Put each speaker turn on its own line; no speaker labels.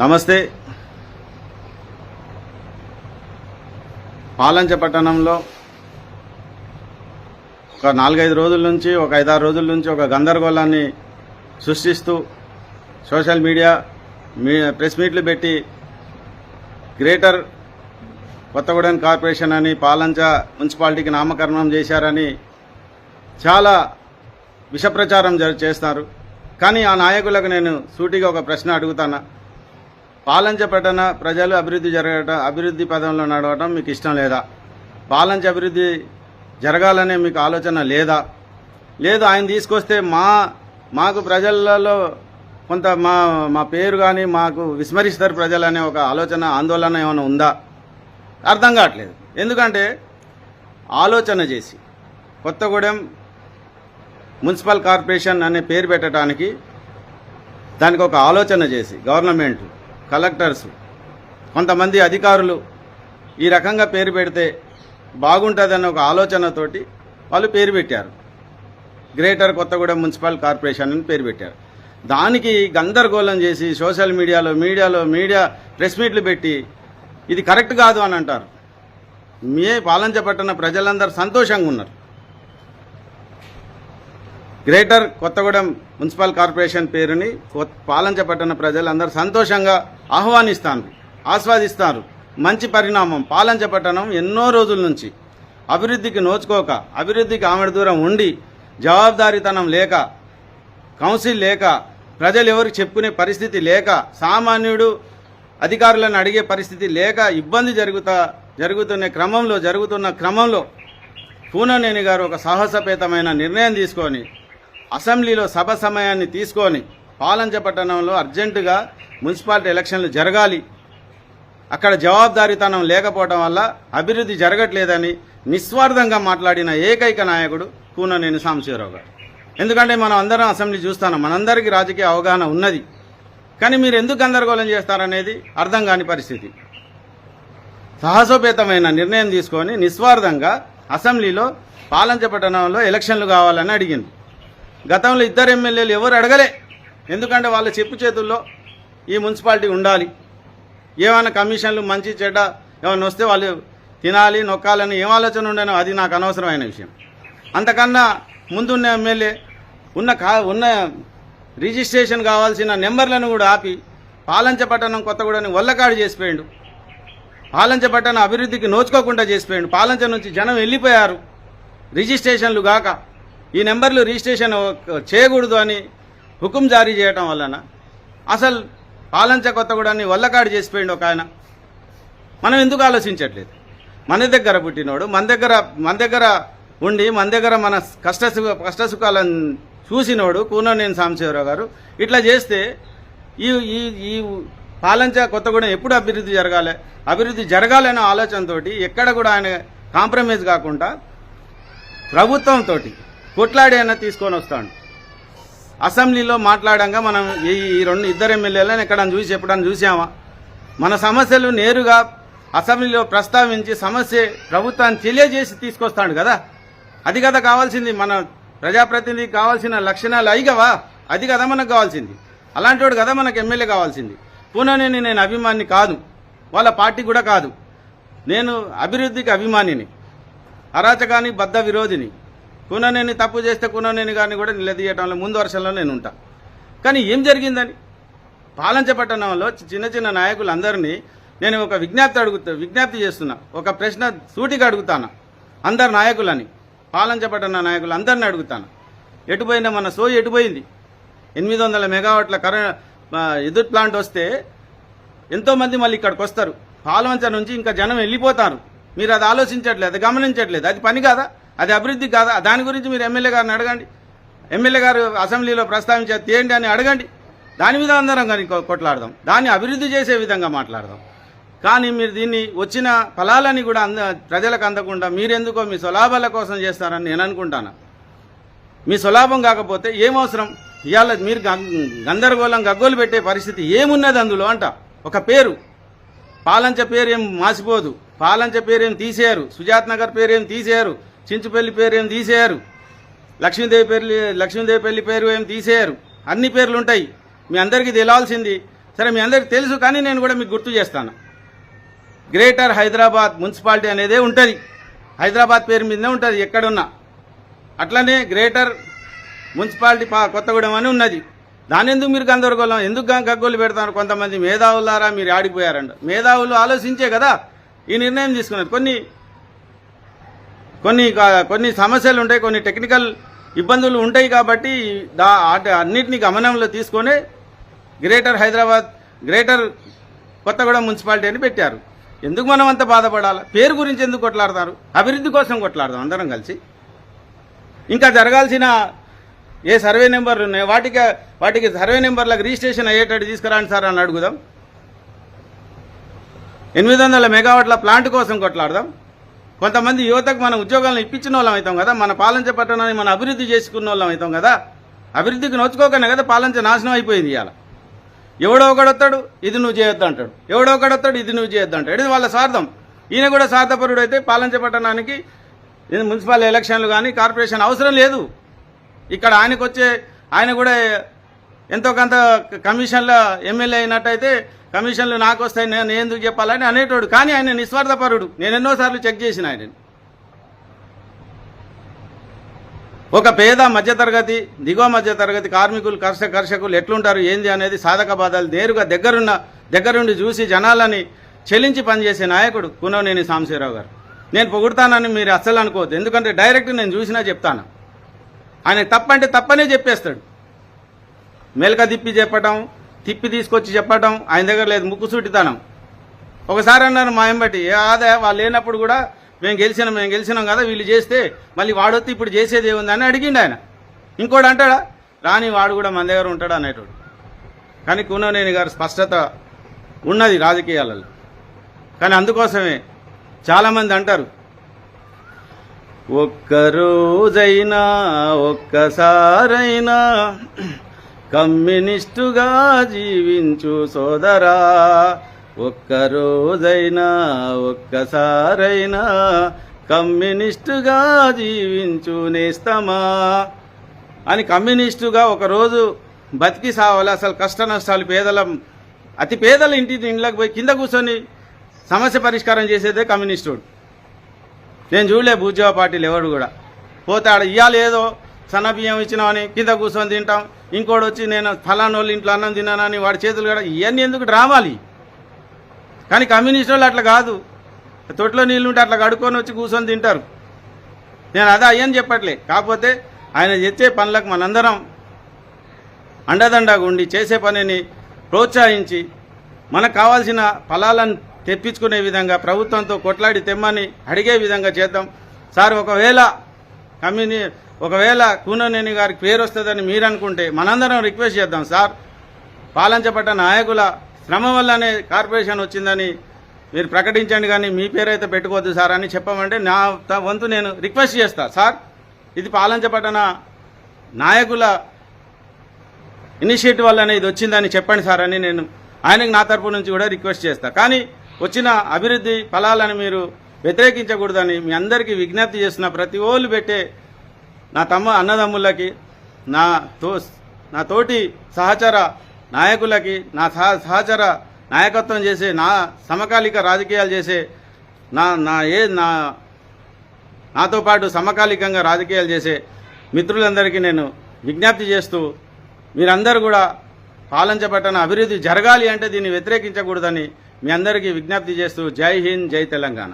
నమస్తే. పాలంచ పట్టణంలో ఒక నాలుగైదు రోజుల నుంచి ఒక ఐదారు రోజుల నుంచి ఒక గందరగోళాన్ని సృష్టిస్తూ సోషల్ మీడియా మీ ప్రెస్ మీట్లు పెట్టి గ్రేటర్ కొత్తగూడెం కార్పొరేషన్ అని పాలంచ మున్సిపాలిటీకి నామకరణం చేశారని చాలా విషప్రచారం చేస్తారు. కానీ ఆ నాయకులకు నేను సూటిగా ఒక ప్రశ్న అడుగుతానా? పాలంచ పట్టణ ప్రజలు అభివృద్ధి జరగటం అభివృద్ధి పదంలో నడవటం మీకు ఇష్టం లేదా? పాలంచ అభివృద్ధి జరగాలనే మీకు ఆలోచన లేదా? లేదు ఆయన తీసుకొస్తే మా మాకు ప్రజలలో కొంత మా మా పేరు కానీ మాకు విస్మరిస్తారు ప్రజలు అనే ఒక ఆలోచన ఆందోళన ఏమైనా ఉందా? అర్థం కావట్లేదు. ఎందుకంటే ఆలోచన చేసి కొత్తగూడెం మున్సిపల్ కార్పొరేషన్ అనే పేరు పెట్టడానికి దానికి ఒక ఆలోచన చేసి గవర్నమెంట్ కలెక్టర్స్ కొంతమంది అధికారులు ఈ రకంగా పేరు పెడితే బాగుంటుందన్న ఒక ఆలోచనతోటి వాళ్ళు పేరు పెట్టారు. గ్రేటర్ కొత్తగూడెం మున్సిపల్ కార్పొరేషన్ అని పేరు పెట్టారు. దానికి గందరగోళం చేసి సోషల్ మీడియాలో మీడియాలో మీడియా ప్రెస్ మీట్లు పెట్టి ఇది కరెక్ట్ కాదు అని అంటారు. మే పాలంచపట్టిన ప్రజలందరూ సంతోషంగా ఉన్నారు. గ్రేటర్ కొత్తగూడెం మున్సిపల్ కార్పొరేషన్ పేరుని కొ- ప్రజలందరూ సంతోషంగా ఆహ్వానిస్తాను ఆస్వాదిస్తారు. మంచి పరిణామం పాలించబట్టడం ఎన్నో రోజుల నుంచి. అభివృద్ధికి నోచుకోక అభివృద్ధికి ఆమెడ దూరం ఉండి జవాబుదారీతనం లేక కౌన్సిల్ లేక ప్రజలు ఎవరికి చెప్పుకునే పరిస్థితి లేక సామాన్యుడు అధికారులను అడిగే పరిస్థితి లేక ఇబ్బంది జరుగుతా జరుగుతున్న క్రమంలో జరుగుతున్న క్రమంలో పూననేని గారు ఒక సాహసపేతమైన నిర్ణయం తీసుకొని అసెంబ్లీలో సభ సమయాన్ని తీసుకొని పాలంచ పట్టణంలో అర్జెంటుగా మున్సిపాలిటీ ఎలక్షన్లు జరగాలి. అక్కడ జవాబుదారీతనం లేకపోవడం వల్ల అభివృద్ధి జరగట్లేదని నిస్వార్థంగా మాట్లాడిన ఏకైక నాయకుడు కూననేని సాంబశివరావు గారు. ఎందుకంటే మనం అందరం అసెంబ్లీ చూస్తున్నాం మనందరికీ రాజకీయ అవగాహన ఉన్నది. కానీ మీరు ఎందుకు గందరగోళం చేస్తారనేది అర్థం కాని పరిస్థితి. సాహసోపేతమైన నిర్ణయం తీసుకొని నిస్వార్థంగా అసెంబ్లీలో పాలంచ పట్టణంలో ఎలక్షన్లు కావాలని అడిగింది. గతంలో ఇద్దరు ఎమ్మెల్యేలు ఎవరు అడగలే. ఎందుకంటే వాళ్ళ చెప్పు చేతుల్లో ఈ మున్సిపాలిటీ ఉండాలి. ఏమైనా కమిషన్లు మంచి చెడ్డ ఏమైనా వస్తే వాళ్ళు తినాలి నొక్కాలని ఏం ఆలోచన ఉండేనో అది నాకు అనవసరమైన విషయం. అంతకన్నా ముందున్న ఎమ్మెల్యే ఉన్న కా ఉన్న రిజిస్ట్రేషన్ కావాల్సిన నెంబర్లను కూడా ఆపి పాలంచపట్టణం కొత్తగూడని వల్లకాడు చేసిపోయిండు. పాలంచపట్టణం అభివృద్ధికి నోచుకోకుండా చేసిపోయిండు. పాలంచ నుంచి జనం వెళ్ళిపోయారు. రిజిస్ట్రేషన్లు గాక. ఈ నెంబర్లు రిజిస్ట్రేషన్ చేయకూడదు అని హుకుం జారీ చేయటం వలన అసలు పాలంచ కొత్తగూడని వల్లకాడు చేసిపోయిండు ఒక ఆయన. మనం ఎందుకు ఆలోచించట్లేదు? మన దగ్గర పుట్టినోడు మన దగ్గర మన దగ్గర ఉండి మన దగ్గర మన కష్ట కష్టసుఖాలను చూసినోడు కూనోనేని సాంబశివరావు గారు ఇట్లా చేస్తే ఈ ఈ ఈ పాలంచ కొత్తగూడెం ఎప్పుడు అభివృద్ధి జరగాలి? అభివృద్ధి జరగాలనే ఆలోచనతోటి ఎక్కడ కూడా ఆయన కాంప్రమైజ్ కాకుండా ప్రభుత్వంతో కొట్లాడి అయినా తీసుకొని వస్తాడు. అసెంబ్లీలో మాట్లాడంగా మనం ఈ ఈ రెండు ఇద్దరు ఎమ్మెల్యేలను ఎక్కడ చూసి చెప్పడానికి చూసామా? మన సమస్యలు నేరుగా అసెంబ్లీలో ప్రస్తావించి సమస్య ప్రభుత్వాన్ని తెలియజేసి తీసుకొస్తాడు కదా? అది కదా కావాల్సింది. మన ప్రజాప్రతినిధికి కావాల్సిన లక్షణాలు అయి అది కదా మనకు కావాల్సింది. అలాంటి వాడు కదా మనకు ఎమ్మెల్యే కావాల్సింది. పూననేని నేను అభిమాని కాదు. వాళ్ళ పార్టీ కూడా కాదు. నేను అభివృద్ధికి అభిమానిని. అరాచకానికి బద్ద విరోధిని. కుననేని తప్పు చేస్తే కుననేని గారిని కూడా నిలదీయటంలో ముందు వర్షంలో నేను ఉంటా. కానీ ఏం జరిగిందని? పాలంచపట్టణంలో చిన్న చిన్న నాయకులందరినీ నేను ఒక విజ్ఞప్తి అడుగుతా విజ్ఞప్తి చేస్తున్నా. ఒక ప్రశ్న సూటిగా అడుగుతాను? అందరు నాయకులని పాలంచపట్టణ నాయకులు అందరిని అడుగుతాను? ఎటుపోయినా మన సో ఎటుపోయింది? ఎనిమిది వందల మెగావాట్ల కరె ఎదుర్ ప్లాంట్ వస్తే ఎంతోమంది మళ్ళీ ఇక్కడికి వస్తారు. పాలవంచ నుంచి ఇంకా జనం వెళ్ళిపోతారు. మీరు అది ఆలోచించట్లేదు అది గమనించట్లేదు. అది పని కాదా? అది అభివృద్ధి కాదా? దాని గురించి మీరు ఎమ్మెల్యే గారిని అడగండి. ఎమ్మెల్యే గారు అసెంబ్లీలో ప్రస్తావించే తీయండి అని అడగండి. దాని మీద అందరం కానీ కొట్లాడదాం. దాన్ని అభివృద్ధి చేసే విధంగా మాట్లాడదాం. కానీ మీరు దీన్ని వచ్చిన ఫలాలని కూడా అంద ప్రజలకు అందకుండా మీరెందుకో మీ స్వలాభాల కోసం చేస్తారని నేను అనుకుంటాను. మీ స్వలాభం కాకపోతే ఏమవసరం? ఇవాళ మీరు గం- గందరగోళం గగ్గోలు పెట్టే పరిస్థితి ఏమున్నది అందులో అంట. ఒక పేరు. పాలంచ పేరు ఏం మాసిపోదు. పాలంచ పేరు ఏం తీసేయరు. సుజాత్ నగర్ పేరు ఏం తీసేయరు. చించుపల్లి పేరు ఏం తీసేయరు? లక్ష్మీదేవి పేరు లక్ష్మీదేవి పెళ్ళి పేరు ఏం తీసేయరు? అన్ని పేర్లు ఉంటాయి. మీ అందరికీ తెలియాల్సింది సరే మీ అందరికి తెలుసు కానీ నేను కూడా మీకు గుర్తు చేస్తాను. గ్రేటర్ హైదరాబాద్ మున్సిపాలిటీ అనేదే ఉంటుంది. హైదరాబాద్ పేరు మీదనే ఉంటుంది ఎక్కడున్నా. అట్లనే గ్రేటర్ మున్సిపాలిటీ పా కొత్తగూడెం అని ఉన్నది. దాని ఎందుకు మీరు గందరగోళం? ఎందుకు గగ్గోలు పెడతారు కొంతమంది? మేధావులారా మీరు ఆడిపోయారండి మేధావులు ఆలోచించే కదా ఈ నిర్ణయం తీసుకున్నారు. కొన్ని కొన్ని కొన్ని సమస్యలు ఉంటాయి కొన్ని టెక్నికల్ ఇబ్బందులు ఉంటాయి కాబట్టి దా అన్నిటినీ గమనంలో తీసుకొని greater Hyderabad greater Kothagudem municipality అని పెట్టారు. ఎందుకు మనం అంత బాధపడాలి? పేరు గురించి ఎందుకు కొట్లాడతారు? అభివృద్ధి కోసం కొట్లాడదాం అందరం కలిసి. ఇంకా జరగాల్సిన ఏ సర్వే నెంబర్లు ఉన్నాయో వాటికి వాటికి సర్వే నెంబర్లకు రిజిస్ట్రేషన్ అయ్యేటట్టు తీసుకురాండి సార్ అని అడుగుదాం. ఎనిమిది వందల మెగావాట్ల ప్లాంట్ కోసం కొట్లాడదాం. కొంతమంది యువతకు మన ఉద్యోగాలను ఇప్పించిన వాళ్ళం అవుతాం కదా మన పాలంచ పట్టణాన్ని మన అభివృద్ధి చేసుకున్న వాళ్ళం అవుతాం కదా అభివృద్ధికి నోచుకోకనే కదా పాలంచ నాశనం అయిపోయింది ఇవాళ ఎవడో ఒకడొస్తాడు ఇది నువ్వు చేయొద్దు అంటాడు. ఎవడో ఒకడొస్తాడు ఇది నువ్వు చేయొద్దు అంటాడు. ఇది వాళ్ళ స్వార్థం. ఈయన కూడా స్వార్థపరుడు అయితే పాలించే పట్టణానికి మున్సిపల్ ఎలక్షన్లు కానీ కార్పొరేషన్ అవసరం లేదు. ఇక్కడ ఆయనకు వచ్చే ఆయన కూడా ఎంతో కొంత కమిషన్లో ఎమ్మెల్యే అయినట్టయితే కమిషన్లు నాకు వస్తాయి నేను ఎందుకు చెప్పాలని అనేటోడు. కానీ ఆయన నిస్వార్థపరుడు. నేను ఎన్నోసార్లు చెక్ చేసిన ఆయన ఒక పేద మధ్యతరగతి దిగువ మధ్యతరగతి కార్మికులు కర్షక కర్షకులు ఎట్లుంటారు ఏంది అనేది సాధక బాధలు నేరుగా దగ్గరున్న దగ్గరుండి చూసి జనాలని చెల్లించి పనిచేసే నాయకుడు కునవనేని సాంశీరావు గారు. నేను పొగుడతానని మీరు అస్సలు అనుకోవద్దు. ఎందుకంటే డైరెక్ట్ నేను చూసినా చెప్తాను. ఆయన తప్పంటే తప్పనే చెప్పేస్తాడు. మెలక తిప్పి చెప్పటం తిప్పి తీసుకొచ్చి చెప్పటం ఆయన దగ్గర లేదు ముక్కుసూటితనం ఒకసారి అన్నారు మా ఎంబటి అదే వాళ్ళు లేనప్పుడు కూడా మేము గెలిచినాం మేము గెలిచినాం కదా వీళ్ళు చేస్తే మళ్ళీ వాడొత్తి ఇప్పుడు చేసేది ఏముంది? అని అడిగిండు ఆయన. ఇంకోటి అంటాడా రాని వాడు కూడా మన దగ్గర ఉంటాడు అనేటోడు. కానీ కూననేని గారు స్పష్టత ఉన్నది రాజకీయాలలో. కానీ అందుకోసమే చాలామంది అంటారు ఒక్కరోజైనా ఒక్కసారైనా కమ్యూనిస్టుగా జీవించు సోదరా. ఒక్కరోజైనా ఒక్కసారైనా కమ్యూనిస్టుగా జీవించు నేస్తమా. అని కమ్యూనిస్టుగా ఒకరోజు బతికి సావాలి. అసలు కష్ట నష్టాలు పేదల అతి పేదల ఇంటి ఇంట్లోకి పోయి కింద కూర్చొని సమస్య పరిష్కారం చేసేదే కమ్యూనిస్టుడు. నేను చూడలే భూజావ పార్టీలు ఎవడు కూడా. పోతే ఆడ ఏదో సన్న బియ్యం ఇచ్చినామని కింద కూర్చొని తింటాం. ఇంకోటి వచ్చి నేను ఫలానోళ్ళు ఇంట్లో అన్నం తిన్నానని వాడి చేతులు కూడా ఇవన్నీ ఎందుకు డ్రామాలి కానీ కమ్యూనిస్ట్ వాళ్ళు అట్లా కాదు. తొట్లో నీళ్ళు ఉంటే అట్లా కడుక్కొని వచ్చి కూర్చొని తింటారు. నేను అదే అయ్యని చెప్పట్లే. కాకపోతే ఆయన చేసే పనులకు మనందరం అండదండగా ఉండి చేసే పనిని ప్రోత్సహించి మనకు కావాల్సిన ఫలాలను తెప్పించుకునే విధంగా ప్రభుత్వంతో కొట్లాడి తెమ్మని అడిగే విధంగా చేద్దాం. సార్ ఒకవేళ కమ్యూని ఒకవేళ కూననేని గారికి పేరు వస్తుందని మీరు అనుకుంటే మనందరం రిక్వెస్ట్ చేద్దాం సార్. పాలించబడ్డ నాయకుల శ్రమ వల్లనే కార్పొరేషన్ వచ్చిందని మీరు ప్రకటించండి కానీ మీ పేరైతే పెట్టుకోవద్దు సార్ అని చెప్పమంటే నా త- వంతు నేను రిక్వెస్ట్ చేస్తా సార్. ఇది పాలించబడ్డ నాయకుల ఇనిషియేటివ్ వల్లనే ఇది వచ్చిందని చెప్పండి సార్ అని నేను ఆయనకు నా తరపు నుంచి కూడా రిక్వెస్ట్ చేస్తా. కానీ వచ్చిన అభివృద్ధి ఫలాలను మీరు వ్యతిరేకించకూడదని మీ అందరికీ విజ్ఞప్తి చేస్తున్న ప్రతి ఓళ్ళు పెట్టే నా తమ్మ అన్నదమ్ములకి నా తో నా తోటి సహచర నాయకులకి నా సహ సహచర నాయకత్వం చేసే నా సమకాలిక రాజకీయాలు చేసే నా నా ఏ నా నాతో పాటు సమకాలికంగా రాజకీయాలు చేసే మిత్రులందరికీ నేను విజ్ఞప్తి చేస్తూ మీరందరూ కూడా పాలించబట్టన అభివృద్ధి జరగాలి అంటే దీన్ని వ్యతిరేకించకూడదని మీ అందరికీ విజ్ఞప్తి చేస్తూ జై హింద్ జై తెలంగాణ.